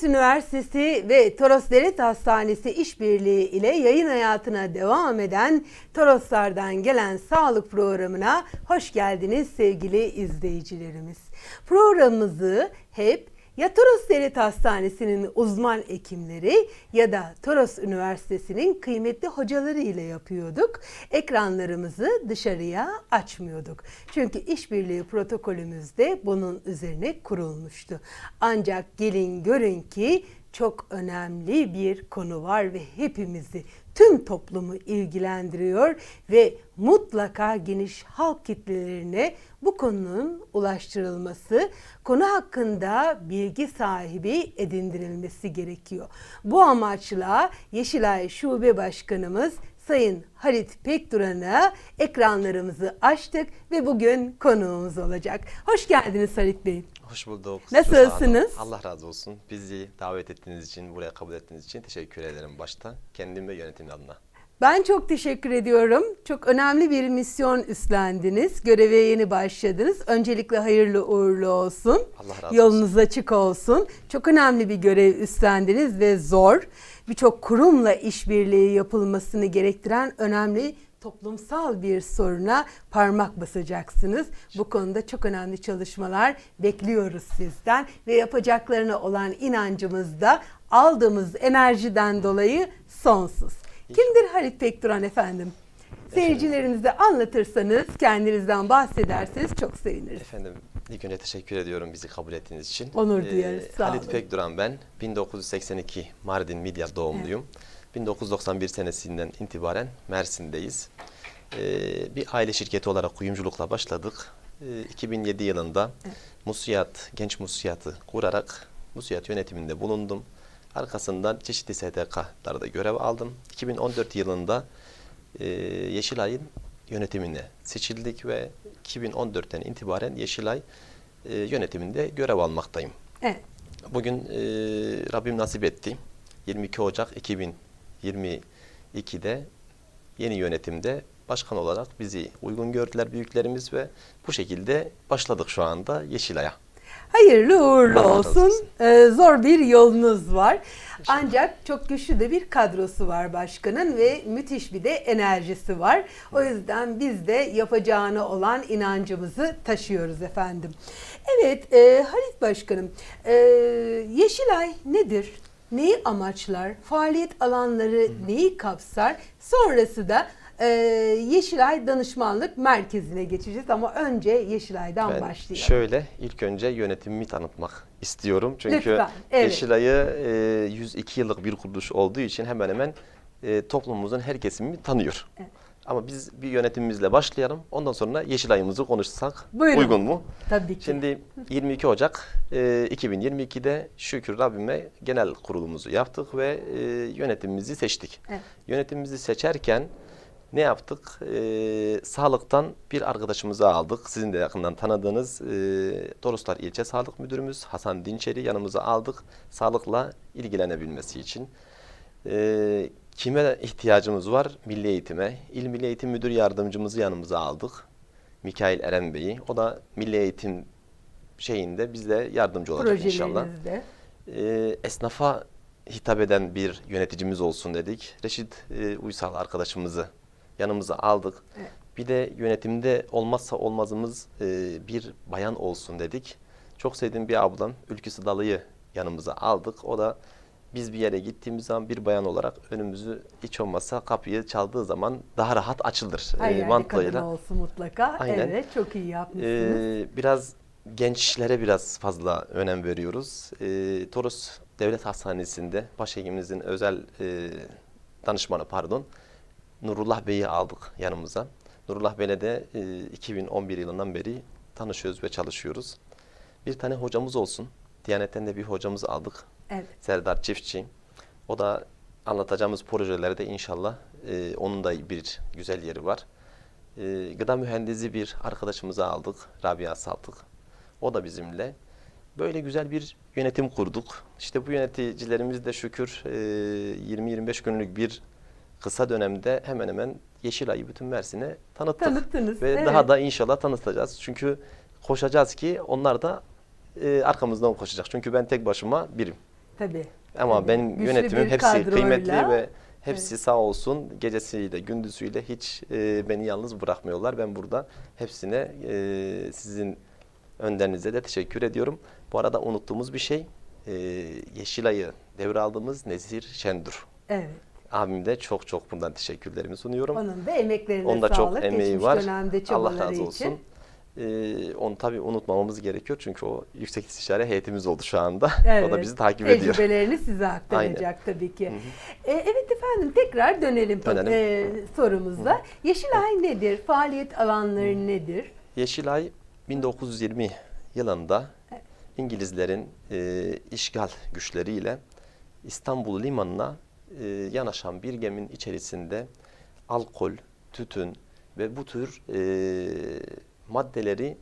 Toros Üniversitesi ve Toros Devlet Hastanesi işbirliği ile yayın hayatına devam eden Toroslardan gelen sağlık programına hoş geldiniz sevgili izleyicilerimiz. Programımızı hep ya Toros Devlet Hastanesi'nin uzman hekimleri ya da Toros Üniversitesi'nin kıymetli hocaları ile yapıyorduk. Ekranlarımızı dışarıya açmıyorduk. Çünkü işbirliği protokolümüz de bunun üzerine kurulmuştu. Ancak gelin görün ki çok önemli bir konu var ve hepimizi tüm toplumu ilgilendiriyor ve mutlaka geniş halk kitlelerine bu konunun ulaştırılması, konu hakkında bilgi sahibi edindirilmesi gerekiyor. Bu amaçla Yeşilay Şube Başkanımız Sayın Halit Pekduran'a ekranlarımızı açtık ve bugün konuğumuz olacak. Hoş geldiniz Halit Bey. Hoş bulduk. Nasılsınız? Allah razı olsun. Bizi davet ettiğiniz için, buraya kabul ettiğiniz için teşekkür ederim başta. Kendim ve yönetim adına. Ben çok teşekkür ediyorum. Çok önemli bir misyon üstlendiniz. Göreve yeni başladınız. Öncelikle hayırlı uğurlu olsun. Allah razı olsun. Yolunuz açık olsun. Çok önemli bir görev üstlendiniz ve zor. Birçok kurumla işbirliği yapılmasını gerektiren önemli toplumsal bir soruna parmak basacaksınız. Bu konuda çok önemli çalışmalar bekliyoruz sizden ve yapacaklarına olan inancımız da aldığımız enerjiden dolayı sonsuz. Kimdir Halit Pekduran efendim? Seyircilerinize anlatırsanız, kendinizden bahsederseniz çok seviniriz. Efendim ilk önce teşekkür ediyorum bizi kabul ettiğiniz için. Ee, Onur duyarız, sağ Halit. Pekduran ben. 1982 Mardin Midyat doğumluyum. 1991 senesinden itibaren Mersin'deyiz. Ee, bir aile şirketi olarak kuyumculukla başladık. Ee, 2007 yılında Musiyat, Genç Musiyat'ı kurarak Musiyat yönetiminde bulundum. Arkasından çeşitli STK'larda görev aldım. 2014 yılında e, Yeşilay'ın yönetimine seçildik ve 2014'ten itibaren Yeşilay e, yönetiminde görev almaktayım. Evet. Bugün e, Rabbim nasip etti. 22 Ocak 2022'de yeni yönetimde başkan olarak bizi uygun gördüler büyüklerimiz ve bu şekilde başladık şu anda Yeşilay'a. Hayırlı uğurlu Allah olsun. Ee, zor bir yolunuz var. Ancak çok güçlü de bir kadrosu var başkanın ve müthiş bir de enerjisi var. O yüzden biz de yapacağına olan inancımızı taşıyoruz efendim. Evet e, Halit Başkanım, e, Yeşilay nedir? Neyi amaçlar? Faaliyet alanları neyi kapsar? Sonrası da e, Yeşilay Danışmanlık Merkezi'ne geçeceğiz ama önce Yeşilay'dan Ben başlayalım. şöyle ilk önce yönetimimi tanıtmak istiyorum. Çünkü Lütfen, evet. Yeşilay'ı e, 102 yıllık bir kuruluş olduğu için hemen hemen e, toplumumuzun her kesimini tanıyor. Evet. Ama biz bir yönetimimizle başlayalım. Ondan sonra Yeşilay'ımızı konuşsak Buyurun. uygun mu? Tabii ki. Şimdi 22 Ocak e, 2022'de şükür Rabbime genel kurulumuzu yaptık ve e, yönetimimizi seçtik. Evet. Yönetimimizi seçerken ne yaptık? E, sağlıktan bir arkadaşımızı aldık. Sizin de yakından tanıdığınız e, Toroslar İlçe Sağlık Müdürümüz Hasan Dinçeri yanımıza aldık. Sağlıkla ilgilenebilmesi için. E, kime ihtiyacımız var? Milli eğitime. İl Milli Eğitim Müdür Yardımcımızı yanımıza aldık. Mikail Eren Bey'i. O da Milli Eğitim şeyinde bizde yardımcı olacak inşallah. Ee, esnafa hitap eden bir yöneticimiz olsun dedik. Reşit e, Uysal arkadaşımızı yanımıza aldık. Evet. Bir de yönetimde olmazsa olmazımız e, bir bayan olsun dedik. Çok sevdiğim bir ablam Ülkü Sıdalı'yı yanımıza aldık. O da biz bir yere gittiğimiz zaman bir bayan olarak önümüzü hiç olmazsa kapıyı çaldığı zaman daha rahat açılır. Her e, yerde mantığıyla. kadın olsun mutlaka. Aynen. Evet çok iyi yapmışsınız. Ee, biraz gençlere biraz fazla önem veriyoruz. Ee, Toros Devlet Hastanesi'nde başhekimimizin özel e, danışmanı pardon Nurullah Bey'i aldık yanımıza. Nurullah Bey'le de e, 2011 yılından beri tanışıyoruz ve çalışıyoruz. Bir tane hocamız olsun. Diyanet'ten de bir hocamız aldık. evet. Serdar Çiftçi. O da anlatacağımız projelerde inşallah e, onun da bir güzel yeri var. E, gıda mühendisi bir arkadaşımızı aldık. Rabia Saltık. O da bizimle. Böyle güzel bir yönetim kurduk. İşte bu yöneticilerimiz de şükür e, 20-25 günlük bir kısa dönemde hemen hemen Yeşilay'ı bütün Mersin'e tanıttık. Tanıttınız, Ve evet. daha da inşallah tanıtacağız. Çünkü koşacağız ki onlar da e, arkamızdan koşacak. Çünkü ben tek başıma birim. tabii. Ama Tabii. benim Güçlü yönetimim hepsi kadroyla, kıymetli ve hepsi sağ olsun gecesiyle gündüzüyle hiç e, beni yalnız bırakmıyorlar. Ben burada hepsine e, sizin önderinize de teşekkür ediyorum. Bu arada unuttuğumuz bir şey e, Yeşilay'ı devraldığımız Nezir Şendur. Evet. Abim de çok çok bundan teşekkürlerimi sunuyorum. Onun da emeklerine Onda sağlık. çok emeği Geçmiş var. Allah razı olsun. için. Ee, onu tabii unutmamamız gerekiyor çünkü o yüksek istişare heyetimiz oldu şu anda. O da bizi takip ediyor. Tecrübelerini size aktaracak tabii ki. E, evet efendim tekrar dönelim, Dönelim. e, sorumuza. Yeşilay nedir? Faaliyet alanları nedir? Yeşilay 1920 yılında İngilizlerin e, işgal güçleriyle İstanbul limanına e, yanaşan bir geminin içerisinde alkol, tütün ve bu tür e, maddeleri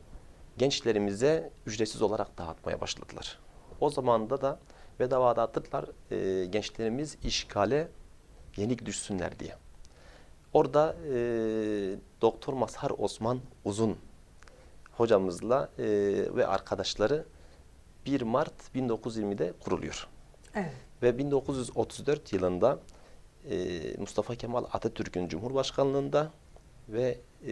gençlerimize ücretsiz olarak dağıtmaya başladılar. O zamanda da bedava dağıttılar e, gençlerimiz işgale yenik düşsünler diye. Orada e, Doktor Mazhar Osman Uzun hocamızla e, ve arkadaşları 1 Mart 1920'de kuruluyor. Evet. Ve 1934 yılında e, Mustafa Kemal Atatürk'ün Cumhurbaşkanlığında ve e,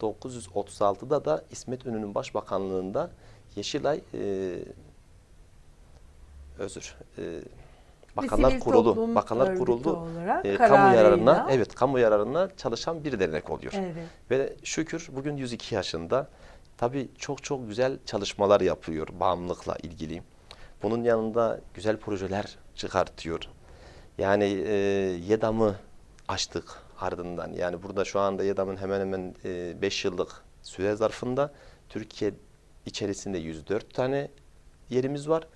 1936'da da İsmet İnönü'nün başbakanlığında Yeşilay e, özür e, Bakanlar Kurulu Bakanlar Kurulu e, kamu yararına evet kamu yararına çalışan bir dernek oluyor. Evet. Ve şükür bugün 102 yaşında. Tabii çok çok güzel çalışmalar yapıyor bağımlılıkla ilgili. Bunun yanında güzel projeler çıkartıyor. Yani e, YEDAM'ı açtık ardından. Yani burada şu anda YEDAM'ın hemen hemen 5 yıllık süre zarfında Türkiye içerisinde 104 tane yerimiz var.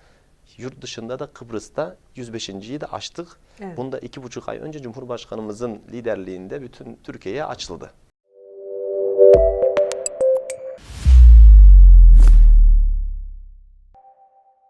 Yurt dışında da Kıbrıs'ta 105.yi de açtık. Evet. Bunda iki buçuk ay önce Cumhurbaşkanımızın liderliğinde bütün Türkiye'ye açıldı.